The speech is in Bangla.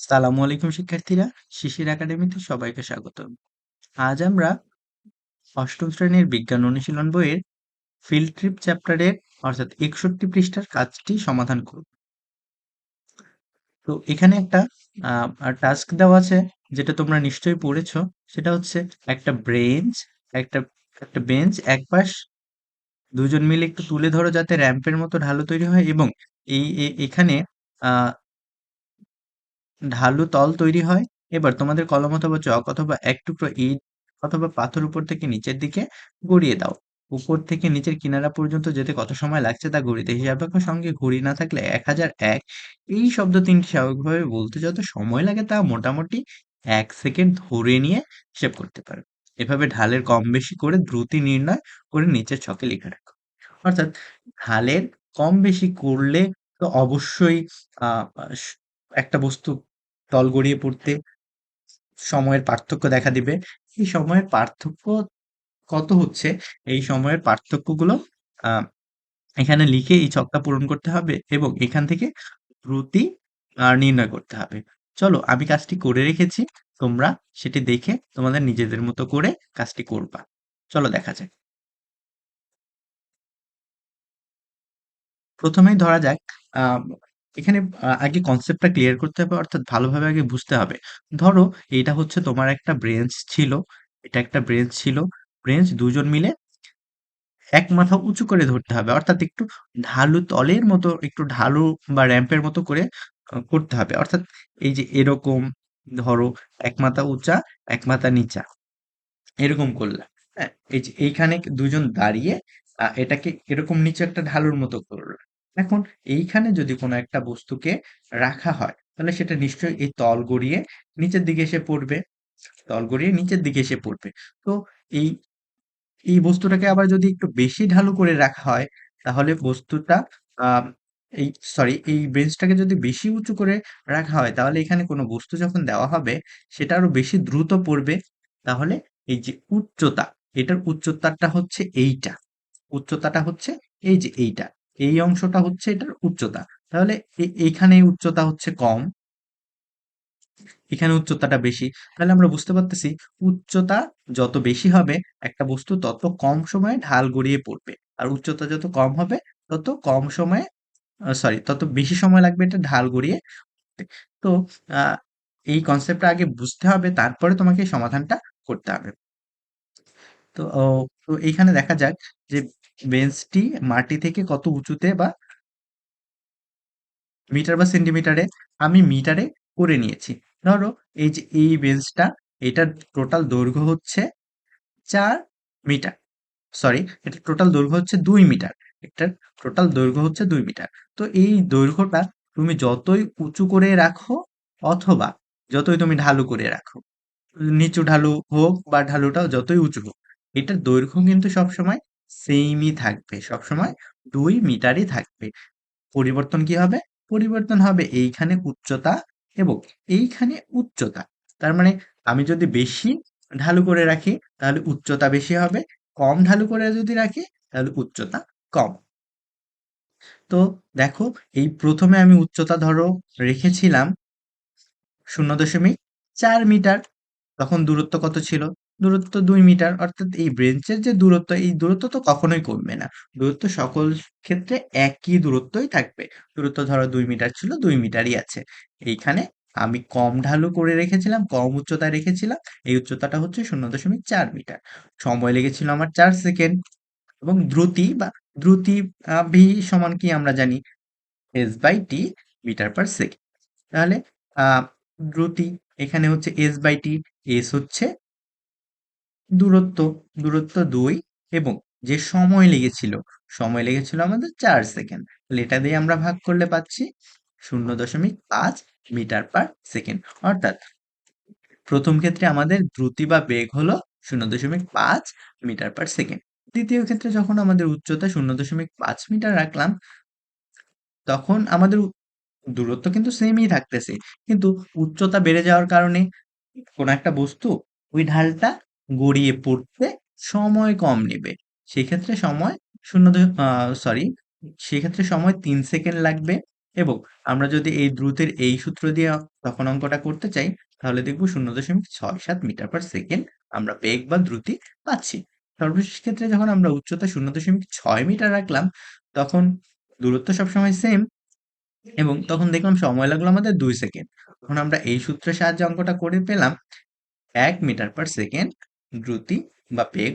সালামু আলাইকুম, শিক্ষার্থীরা। শিশির একাডেমিতে সবাইকে স্বাগত আজ আমরা অষ্টম শ্রেণির বিজ্ঞান অনুশীলন বইয়ের ফিল্ড ট্রিপ চ্যাপ্টারের অর্থাৎ একষট্টি পৃষ্ঠার কাজটি সমাধান করব। তো এখানে একটা টাস্ক দেওয়া আছে, যেটা তোমরা নিশ্চয়ই পড়েছ। সেটা হচ্ছে একটা ব্রেঞ্চ একটা একটা বেঞ্চ এক পাশ, দুজন মিলে একটু তুলে ধরো যাতে র্যাম্পের মতো ঢালু তৈরি হয় এবং এই এখানে ঢালু তল তৈরি হয়। এবার তোমাদের কলম অথবা চক অথবা এক টুকরো ইট অথবা পাথর উপর থেকে নিচের দিকে গড়িয়ে দাও। উপর থেকে নিচের কিনারা পর্যন্ত যেতে কত সময় লাগছে তা ঘড়িতে হিসাব সঙ্গে ঘড়ি না থাকলে এক হাজার এক। এই শব্দ তিনটি স্বাভাবিকভাবে বলতে যত সময় লাগে তা মোটামুটি এক সেকেন্ড ধরে নিয়ে হিসেব করতে পারো। এভাবে ঢালের কম বেশি করে দ্রুতি নির্ণয় করে নিচের ছকে লিখে রাখো। অর্থাৎ ঢালের কম বেশি করলে তো অবশ্যই একটা বস্তু তল গড়িয়ে পড়তে সময়ের পার্থক্য দেখা দিবে। এই সময়ের পার্থক্য কত হচ্ছে? এই সময়ের পার্থক্যগুলো এখানে লিখে এই ছকটা পূরণ করতে হবে এবং এখান থেকে ত্রুটি নির্ণয় করতে হবে। চলো আমি কাজটি করে রেখেছি, তোমরা সেটি দেখে তোমাদের নিজেদের মতো করে কাজটি করবা। চলো দেখা যাক। প্রথমেই ধরা যাক এখানে আগে কনসেপ্টটা ক্লিয়ার করতে হবে, অর্থাৎ ভালোভাবে আগে বুঝতে হবে। ধরো, এইটা হচ্ছে তোমার একটা ব্রেঞ্চ ছিল, এটা একটা ব্রেঞ্চ ছিল ব্রেঞ্চ দুজন মিলে এক মাথা উঁচু করে ধরতে হবে, অর্থাৎ একটু ঢালু তলের মতো, একটু ঢালু বা র্যাম্পের মতো করে করতে হবে। অর্থাৎ এই যে এরকম, ধরো, এক মাথা উঁচা, এক মাথা নিচা, এরকম করলাম হ্যাঁ? এই যে এইখানে দুজন দাঁড়িয়ে এটাকে এরকম নিচে একটা ঢালুর মতো করল। এখন এইখানে যদি কোনো একটা বস্তুকে রাখা হয়, তাহলে সেটা নিশ্চয়ই এই তল গড়িয়ে নিচের দিকে এসে পড়বে। তল গড়িয়ে নিচের দিকে এসে পড়বে। তো এই এই বস্তুটাকে আবার যদি একটু বেশি ঢালু করে রাখা হয়, তাহলে বস্তুটা এই সরি এই বেঞ্চটাকে যদি বেশি উঁচু করে রাখা হয়, তাহলে এখানে কোনো বস্তু যখন দেওয়া হবে, সেটা আরও বেশি দ্রুত পড়বে। তাহলে এই যে উচ্চতা, এটার উচ্চতাটা হচ্ছে এইটা। উচ্চতাটা হচ্ছে এই যে এইটা। এই অংশটা হচ্ছে এটার উচ্চতা। তাহলে এইখানে উচ্চতা হচ্ছে কম, এখানে উচ্চতাটা বেশি। তাহলে আমরা বুঝতে পারতেছি, উচ্চতা যত বেশি হবে, একটা বস্তু তত কম সময়ে ঢাল গড়িয়ে পড়বে। আর উচ্চতা যত কম হবে, তত কম সময়ে সরি তত বেশি সময় লাগবে এটা ঢাল গড়িয়ে তো এই কনসেপ্টটা আগে বুঝতে হবে, তারপরে তোমাকে সমাধানটা করতে হবে। তো তো এইখানে দেখা যাক যে বেঞ্চটি মাটি থেকে কত উঁচুতে বা মিটার বা সেন্টিমিটারে আমি মিটারে করে নিয়েছি। ধরো এই যে এই বেঞ্চটা এটার টোটাল দৈর্ঘ্য হচ্ছে চার মিটার। সরি, এটা টোটাল দৈর্ঘ্য হচ্ছে দুই মিটার। এটার টোটাল দৈর্ঘ্য হচ্ছে দুই মিটার। তো এই দৈর্ঘ্যটা তুমি যতই উঁচু করে রাখো অথবা যতই তুমি ঢালু করে রাখো, নিচু ঢালু হোক বা ঢালুটাও যতই উঁচু হোক, এটার দৈর্ঘ্য কিন্তু সবসময় সেমই থাকবে। সবসময় দুই মিটারই থাকবে। পরিবর্তন কি হবে? পরিবর্তন হবে এইখানে উচ্চতা এবং এইখানে উচ্চতা। তার মানে আমি যদি বেশি ঢালু করে রাখি, তাহলে উচ্চতা বেশি হবে। কম ঢালু করে যদি রাখি, তাহলে উচ্চতা কম। তো দেখো, এই প্রথমে আমি উচ্চতা ধরো রেখেছিলাম শূন্য দশমিক চার মিটার তখন দূরত্ব কত ছিল? দূরত্ব দুই মিটার, অর্থাৎ এই ব্রেঞ্চের যে দূরত্ব, এই দূরত্ব তো কখনোই কমবে না। দূরত্ব সকল ক্ষেত্রে একই দূরত্বই থাকবে। দূরত্ব ধরো দুই মিটার ছিল, দুই মিটারই আছে। এইখানে আমি কম ঢালু করে রেখেছিলাম, কম উচ্চতায় রেখেছিলাম, এই উচ্চতাটা হচ্ছে শূন্য দশমিক চার মিটার। সময় লেগেছিল আমার চার সেকেন্ড এবং দ্রুতি বা দ্রুতি ভি সমান কি আমরা জানি? S by T metre per second. তাহলে দ্রুতি এখানে হচ্ছে এস বাই টি এস হচ্ছে দূরত্ব দূরত্ব দুই এবং যে সময় লেগেছিল সময় লেগেছিল আমাদের চার সেকেন্ড। তাহলে এটা দিয়ে আমরা ভাগ করলে পাচ্ছি শূন্য দশমিক পাঁচ মিটার পার সেকেন্ড। অর্থাৎ প্রথম ক্ষেত্রে আমাদের দ্রুতি বা বেগ হলো শূন্য দশমিক পাঁচ মিটার পার সেকেন্ড। দ্বিতীয় ক্ষেত্রে যখন আমাদের উচ্চতা শূন্য দশমিক পাঁচ মিটার রাখলাম, তখন আমাদের দূরত্ব কিন্তু সেমই থাকতেছে। কিন্তু উচ্চতা বেড়ে যাওয়ার কারণে কোনো একটা বস্তু ওই ঢালটা গড়িয়ে পড়তে সময় কম নেবে। সেক্ষেত্রে সময় শূন্য সরি সেক্ষেত্রে সময় তিন সেকেন্ড লাগবে এবং আমরা যদি এই দ্রুতের এই সূত্র দিয়ে তখন অঙ্কটা করতে চাই, তাহলে দেখব শূন্য দশমিক ছয় সাত মিটার পার সেকেন্ড আমরা বেগ বা দ্রুতি পাচ্ছি। সর্বশেষ ক্ষেত্রে যখন আমরা উচ্চতা শূন্য দশমিক ছয় মিটার রাখলাম, তখন দূরত্ব সবসময় সেম এবং তখন দেখলাম সময় লাগল আমাদের দুই সেকেন্ড। তখন আমরা এই সূত্রের সাহায্যে অঙ্কটা করে পেলাম এক মিটার পার সেকেন্ড দ্রুতি বা বেগ